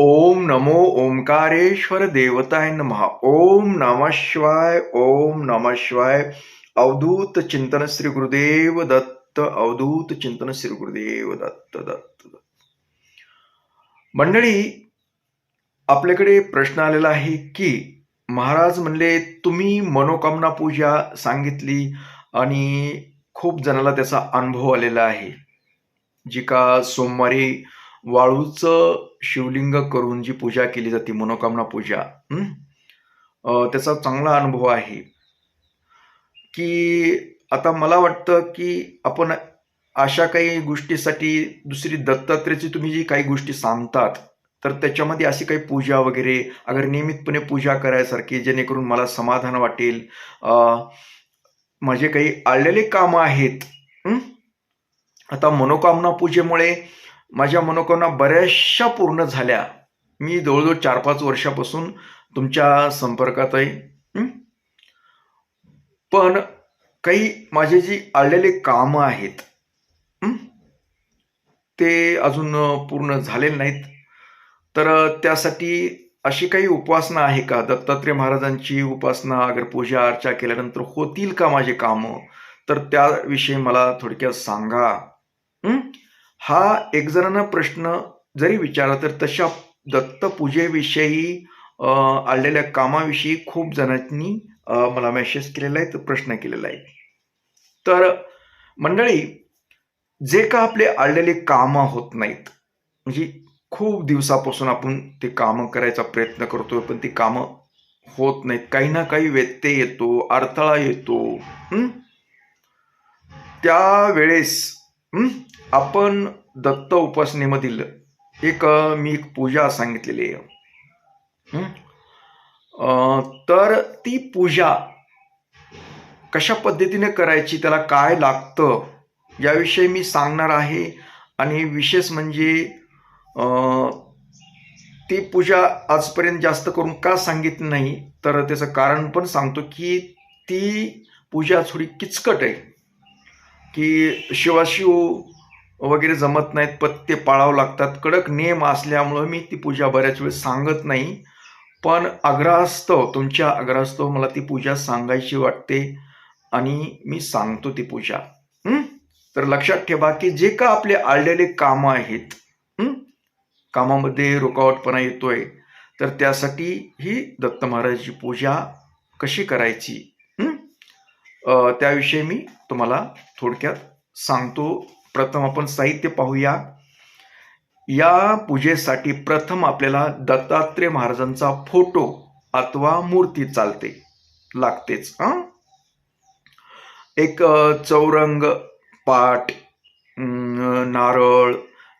ओम नमो ओंकारेश्वर देवताय नमः। ओम नमः शिवाय ओम नमः शिवाय अवधूत चिंतन श्री गुरुदेव दत्त अवधूत चिंतन श्री गुरुदेव दत्त दत्त दत्त। मंडळी आपल्याकडे प्रश्न आलेला आहे की महाराज म्हणले तुम्ही मनोकामना पूजा सांगितली आणि खूप जणाला त्याचा अनुभव आलेला आहे. जी का सोमवारी वाळूचं शिवलिंग करून जी पूजा केली जाते मनोकामना पूजा त्याचा चांगला अनुभव आहे. की आता मला वाटतं की आपण अशा काही गोष्टीसाठी दुसरी दत्तात्रेयची तुम्ही जी काही गोष्टी सांगतात तर त्याच्यामध्ये अशी काही पूजा वगैरे अगर नियमितपणे पूजा करायसारखी जेणेकरून मला समाधान वाटेल माझे काही आळलेले कामं आहेत आता मनोकामना पूजेमुळे माझ्या मनोकामना बऱ्याचशा पूर्ण झाल्या. मी जवळजवळ चार पाच वर्षापासून तुमच्या संपर्कात आहे. पण काही माझे जी आळलेले कामं आहेत ते अजून पूर्ण झालेले नाहीत. तर त्यासाठी अशी काही उपासना आहे का? दत्तात्रय महाराजांची उपासना अगर पूजा अर्चा केल्यानंतर होतील का माझे कामं? तर त्याविषयी मला थोडक्यात सांगा. हा एक जणांना प्रश्न जरी विचारला तर तशा दत्तपूजेविषयी आलेल्या कामाविषयी खूप जणांनी मला मेसेज केलेला आहे प्रश्न केलेला आहे. तर मंडळी जे का आपले आलेले कामं होत नाहीत म्हणजे खूप दिवसापासून आपण ते कामं करायचा प्रयत्न करतोय पण ती कामं होत नाहीत. काही ना काही व्यत्यय येतो अडथळा येतो. त्या त्यावेळेस आपण दत्त उपासनेमधील एक मी एक पूजा सांगितलेली आहे. तर ती पूजा कशा पद्धतीने करायची त्याला काय लागतं याविषयी मी सांगणार आहे. आणि विशेष म्हणजे ती पूजा आजपर्यंत जास्त करून का सांगितली नाही तर त्याचं कारण पण सांगतो की ती पूजा थोडी किचकट आहे. की शिवाशिव वगैरे जमत नाहीत पत्ते पाळावं लागतात. कडक नियम असल्यामुळं मी ती पूजा बऱ्याच वेळेस सांगत नाही. पण आग्रहास्तव तुमच्या आग्रहास्तव मला ती पूजा सांगायची वाटते आणि मी सांगतो ती पूजा. तर लक्षात ठेवा की जे का आपले आळलेले कामं आहेत कामामध्ये रुकावटपणा येतोय. तर त्यासाठी ही दत्त महाराजाची पूजा कशी करायची? त्याविषयी मी तुम्हाला थोडक्यात सांगतो. प्रथम आपण साहित्य पाहूया. या पूजेसाठी प्रथम आपल्याला दत्तात्रय महाराजांचा फोटो अथवा मूर्ती चालते लागतेच हं? एक चौरंग पाट नारळ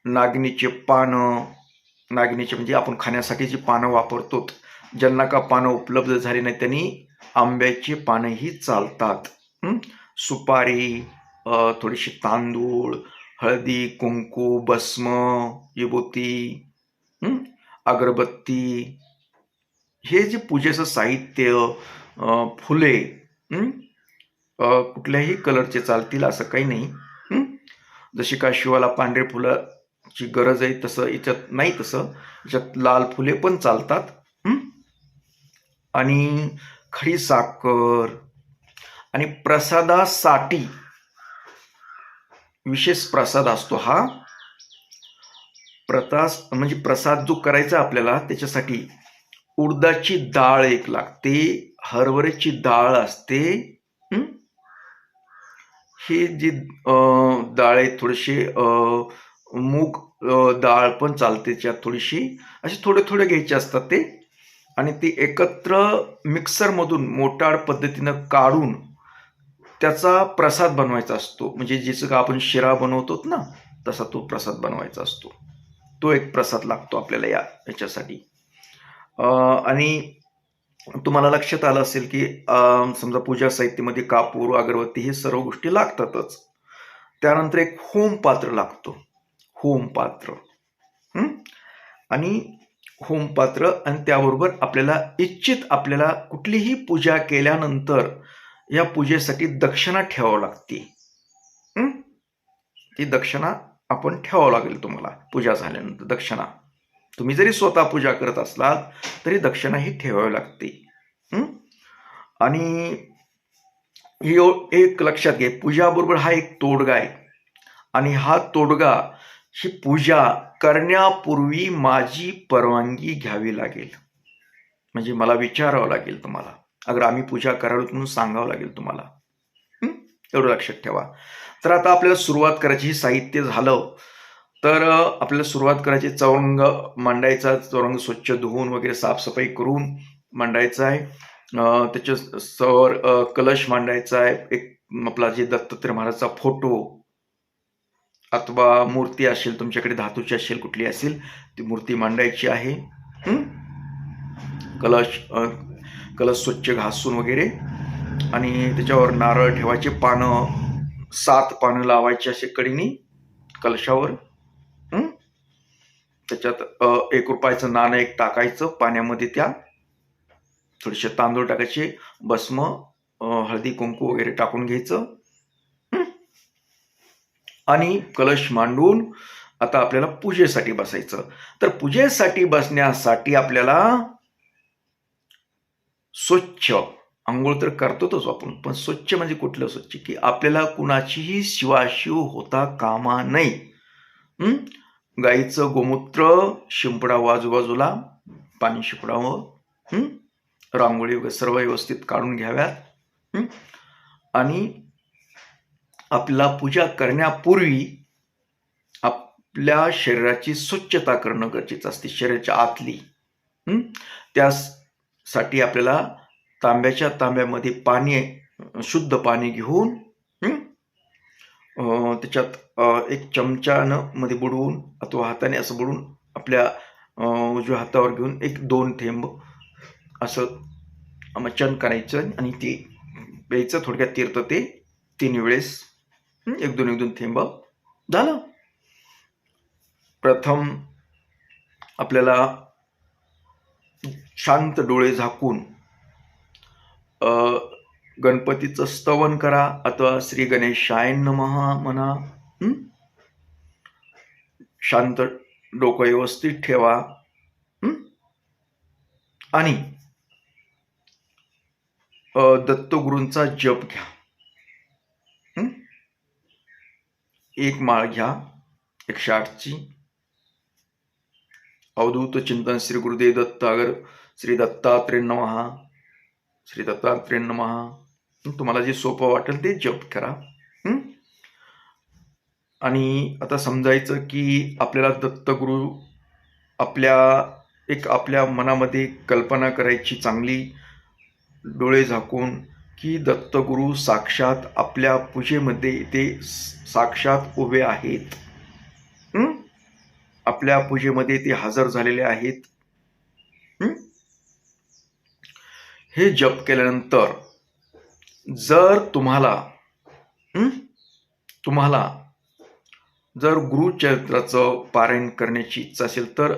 नागणीचे पानं नागणीचे म्हणजे आपण खाण्यासाठी जी पानं वापरतो ज्यांना का पानं उपलब्ध झाली नाही त्यांनी आंब्याची पानंही चालतात. सुपारी थोडीशी तांदूळ हळदी कुंकू भस्म विभूती अगरबत्ती. हे जे पूजेचं साहित्य फुले कुठल्याही कलरचे चालतील असं काही नाही जशी का शिवाला पांढरे फुलाची गरज आहे तसं याच्यात नाही तसं याच्यात लाल फुले पण चालतात आणि खडी साखर आणि प्रसादासाठी विशेष प्रसाद असतो हा. प्रतास म्हणजे प्रसाद जो करायचा आपल्याला त्याच्यासाठी उडदाची डाळ एक लागते हरभऱ्याची डाळ असते. हे? जी डाळ आहे थोडेसे मूग डाळ पण चालते त्यात थोडीशी. असे थोडे थोडे घ्यायचे असतात ते. आणि ती एकत्र मिक्सरमधून मोटाड पद्धतीनं काढून त्याचा प्रसाद बनवायचा असतो. म्हणजे जिचं का आपण शिरा बनवतो ना तसा तो प्रसाद बनवायचा असतो. तो एक प्रसाद लागतो आपल्याला या याच्यासाठी आणि तुम्हाला लक्षात आलं असेल की समजा पूजा साहित्यामध्ये कापूर अगरबत्ती हे सर्व गोष्टी लागतातच. त्यानंतर एक होम पात्र लागतो. होम पात्र. आणि होम पात्र आणि त्याबरोबर आपल्याला इच्छित आपल्याला कुठलीही पूजा केल्यानंतर या पूजेसाठी दक्षिणा ठेवावं लागते. ती दक्षिणा आपण ठेवावं लागेल तुम्हाला पूजा झाल्यानंतर दक्षिणा. तुम्ही जरी स्वतः पूजा करत असलात तरी दक्षिणा ही ठेवावी लागते. आणि ही एक लक्षात घे पूजाबरोबर हा एक तोडगा आहे. आणि हा तोडगा ही पूजा करण्यापूर्वी माझी परवानगी घ्यावी लागेल. म्हणजे मला विचारावं लागेल तुम्हाला. अगर आम्ही पूजा करावी म्हणून सांगावं लागेल तुम्हाला. एवढं लक्षात ठेवा. तर आता आपल्याला सुरुवात करायची हे साहित्य झालं. तर आपल्याला सुरुवात करायची चौरंग मांडायचा चौरंग स्वच्छ धुवून वगैरे साफसफाई करून मांडायचा आहे. त्याच्या सवर कलश मांडायचा आहे. एक आपला जे दत्तात्रय महाराजचा फोटो अथवा मूर्ती असेल तुमच्याकडे धातूची असेल कुठली असेल ती मूर्ती मांडायची आहे. कलश कलश स्वच्छ घासून वगैरे आणि त्याच्यावर नारळ ठेवायचे पानं सात पानं लावायचे असे कडीनी कलशावर. त्याच्यात एक रुपयाचं नाणं एक टाकायचं पाण्यामध्ये त्या थोडेसे तांदूळ टाकायचे भस्म हळदी कुंकू वगैरे टाकून घ्यायचं. आणि कलश मांडून आता आपल्याला पूजेसाठी बसायचं. तर पूजेसाठी बसण्यासाठी आपल्याला स्वच्छ. आंघोळ तर करतोच आपण पण स्वच्छ म्हणजे कुठलं स्वच्छ? की आपल्याला कुणाचीही शिवाशिव होता कामा नये. गाईचं गोमूत्र शिंपडावं आजूबाजूला पाणी शिंपडावं. रांगोळी वगैरे सर्व व्यवस्थित काढून घ्याव्यात. आणि आपला पूजा करण्यापूर्वी आपल्या शरीराची स्वच्छता करणं गरजेचं असते शरीराच्या आतली. त्यास साठी आपल्याला तांब्याच्या तांब्यामध्ये पाणी शुद्ध पाणी घेऊन त्याच्यात एक चमचानं मध्ये बुडवून अथवा हाताने असं बुडवून आपल्या उजव्या हातावर घेऊन एक दोन थेंब असं मचन करायचं आणि ते प्यायचं. थोडक्यात तीर्थ ते तीन वेळेस एक दोन एक दोन थेंब झालं. प्रथम आपल्याला शांत डोळे झाकून गणपतीचं स्तवन करा अथवा श्री गणेशायन महा म्हणा शांत डोकं व्यवस्थित ठेवा आणि दत्तगुरूंचा जप घ्या एक माळ घ्या एकशे आठची. अवधूत चिंतन श्री गुरुदेव दत्त अगर श्री दत्तात्रेय नमहा श्री दत्तात्रेय नमहा तुम्हाला जे सोपं वाटेल ते जप करा. आणि आता समजायचं की आपल्याला दत्तगुरु आपल्या एक आपल्या मनामध्ये कल्पना करायची चांगली डोळे झाकून की दत्तगुरु साक्षात आपल्या पूजेमध्ये ते साक्षात उभे आहेत. आपल्या पूजेमध्ये ते हजर झालेले आहेत हं? हे जप केल्यानंतर जर तुम्हाला तुम्हाला जर गुरुचरित्राचं पारायण करण्याची इच्छा असेल तर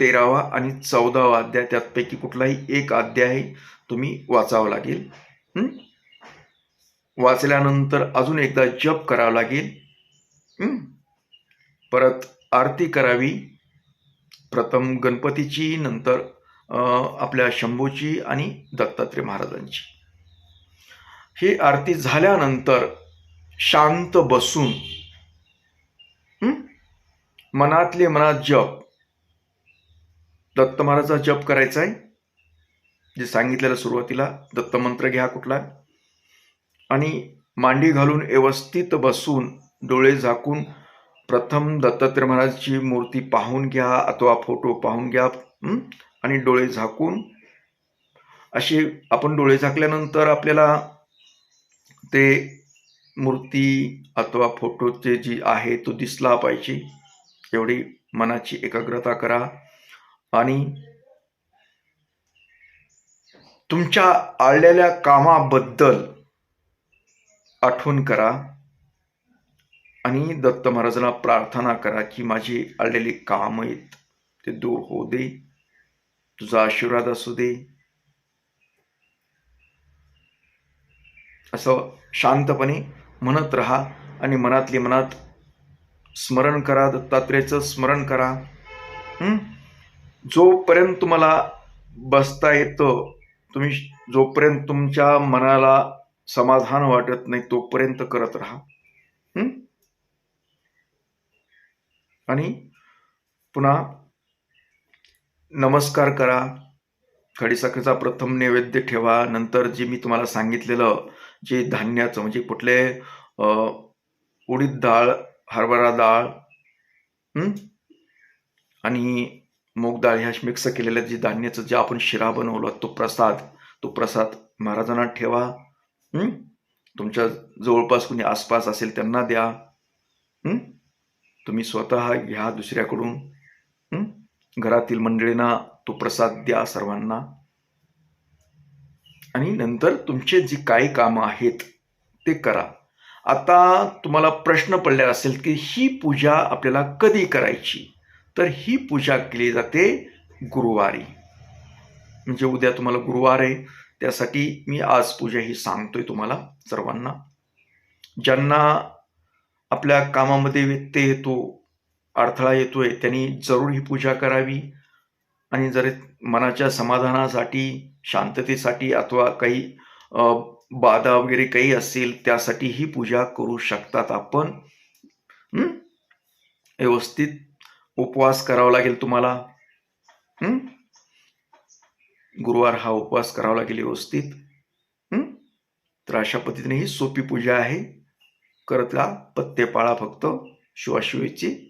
तेरावा आणि चौदावा अध्याय त्यापैकी कुठलाही एक अध्याय तुम्ही वाचावा लागेल वाचल्यानंतर अजून एकदा जप करावा लागेल परत आरती करावी. प्रथम गणपतीची नंतर आपल्या शंभूची आणि दत्तात्रय महाराजांची. ही आरती झाल्यानंतर शांत बसून मनातले मनात जप. दत्त महाराजचा जप करायचा आहे. जे सांगितलेलं सुरुवातीला दत्तमंत्र घ्या कुठला. आणि मांडी घालून व्यवस्थित बसून डोळे झाकून प्रथम दत्तात्रय महाराजची मूर्ती पाहून घ्या अथवा फोटो पाहून घ्या आणि डोळे झाकून असे आपण डोळे झाकल्यानंतर आपल्याला ते मूर्ती अथवा फोटोचे जी आहे तो दिसला पाहिजे. एवढी मनाची एकाग्रता करा. आणि तुमच्या आळलेल्या कामाबद्दल आठवण करा. आणि दत्त महाराजांना प्रार्थना करा की माझी आळलेली काम आहेत ते दूर होऊ दे. तुझा आशीर्वाद असू दे. असं शांतपणे म्हणत राहा आणि मनातली मनात स्मरण करा दत्तात्रेयचं स्मरण करा. जोपर्यंत तुम्हाला बसता येतं तुम्ही जोपर्यंत तुमच्या मनाला समाधान वाटत नाही तोपर्यंत करत राहा. आणि पुन्हा नमस्कार करा. खडीसाखरेचा प्रथम नैवेद्य ठेवा. नंतर जे मी तुम्हाला सांगितलेलं जे धान्याचं म्हणजे कुठले उडीद डाळ हरभरा डाळ आणि मूग डाळ ह्या मिक्स केलेल्या जे धान्याचं जे आपण शिरा बनवला तो प्रसाद तो प्रसाद महाराजांना ठेवा. तुमच्या जवळपास कुणी आसपास असेल त्यांना द्या. तुम्ही स्वतः घ्या दुसऱ्याकडून घरातील मंडळींना तो प्रसाद द्या सर्वांना. आणि नंतर तुमचे जी काही कामं आहेत ते करा. आता तुम्हाला प्रश्न पडलेला असेल की ही पूजा आपल्याला कधी करायची? तर ही पूजा केली जाते गुरुवारी. म्हणजे उद्या तुम्हाला गुरुवार आहे त्यासाठी मी आज पूजा ही सांगतोय तुम्हाला सर्वांना. ज्यांना आपल्या कामामध्ये व्यत्यय येतो अडथळा येतोय त्यांनी जरूर ही पूजा करावी. आणि जर मनाच्या समाधानासाठी शांततेसाठी अथवा काही बाधा वगैरे काही असतील त्यासाठी ही पूजा करू शकतात आपण. व्यवस्थित उपवास करावा लागेल तुम्हाला. गुरुवार हा उपवास करावा लागेल व्यवस्थित. तर अशा पद्धतीने ही सोपी पूजा आहे. करत राहा पत्ते पाळा फक्त. शिवाशिवीची